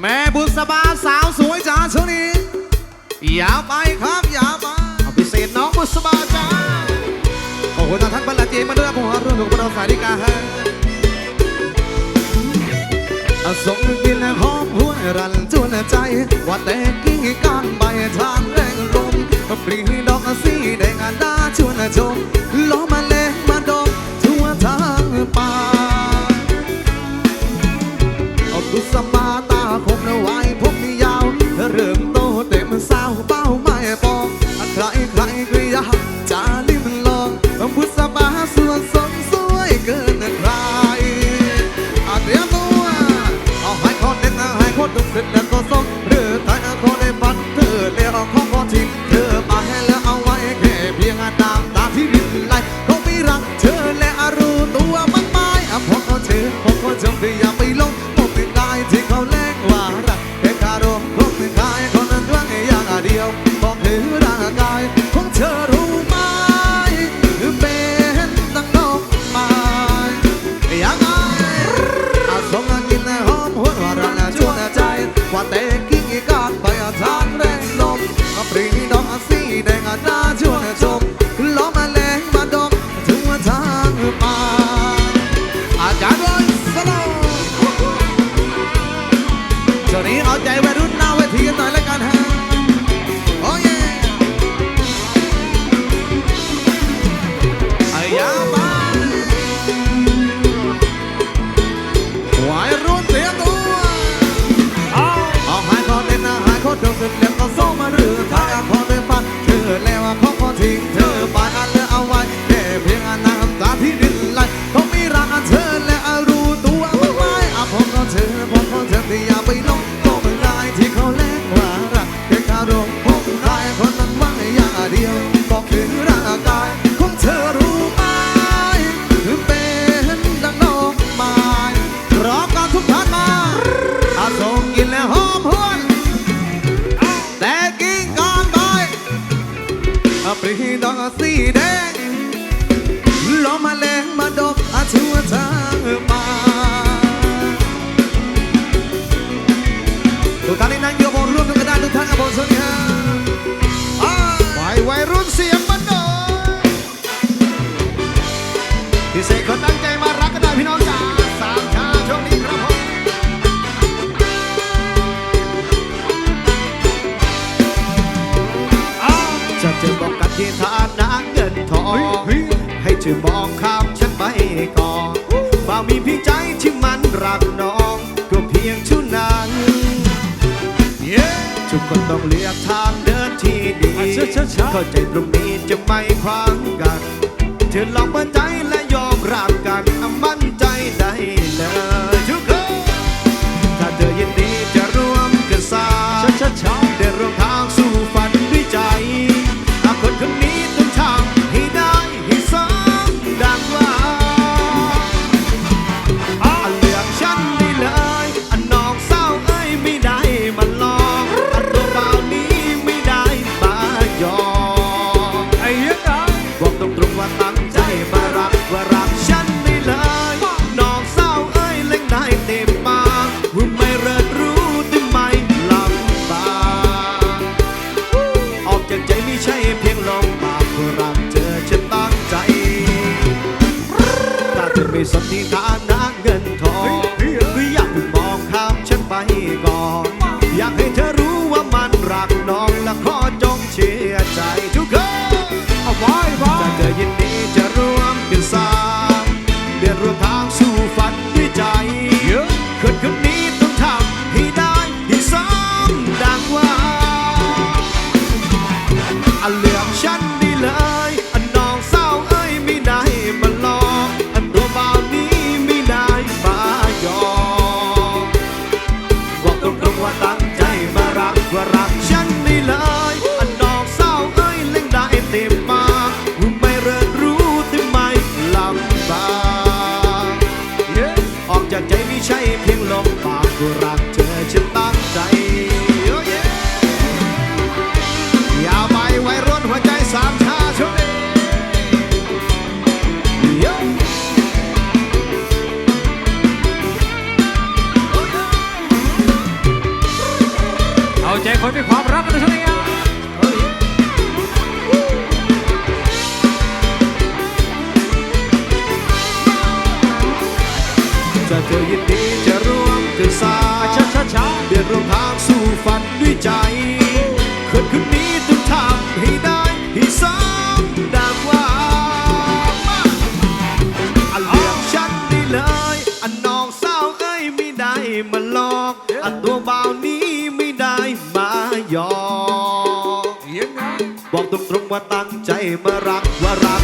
แม่บุษบาสาวสวยจ้าช่วนี้อย่าไปครับอย่าไปเอาพิเศษน้องบุษบาจ้าขอบคุท่านบรรลัยเจมาด้วยผเรื่องถูกประสานิกาอะส่งกินหอมหัวรันจุนใจว่าแต่กี้กัน ยาจาลิมลองพุทธบาสวนสมสวยเกินใครอาเดียตัวเอาหายคนเด็นเอาให้คนดุเด่นแล้วก็ส่งเรือตายเอาคนในฝันเธอเลี้ยงของคนทิ้งเธอมาให้แล้วเอาไว้แค่เพียงตามตาที่รินไหลเขาไม่รักเธอและอรู้ตัวมากมายอะพอเขาเจอพอเขาจำได้ ช่วงนี้เอาใจวัยรุ่นหน้าเวที่กันหน่อย ทุกคนต้องเลือกทางเดินที่ดีเข้าใจตรงนี้จะไม่ขวางกันเธอลองเปิดใจและยอมรับกันมัน ด้วยสติฐานะเงินทองอย่าเพิ่งมองข้ามฉันไปก่อน อยากให้เธอรู้ว่ามันรักน้องและขอจงเชื่อใจทุกคนเอาไว้ว่าเธอยินดีจะร่วมกันสร้างเดินร่วมทางสู่ฝันด้วยใจขึ้นขึ้น จะเธอยินดีจะร่วมกันสร้างช้าช้าช้าเดินร่วมทางสู่ฝันด้วยใจคืนคืนนี้ต้องทำให้ได้ให้สมดังว่ามาอันเลือกฉันได้เลย อันน้องสาวเอ้ยไม่ได้มาหลอก อันตัวบ่าวนี้ไม่ได้มาหยอกยังไงบอกตรงๆว่าตั้งใจมารักว่ารักฉัน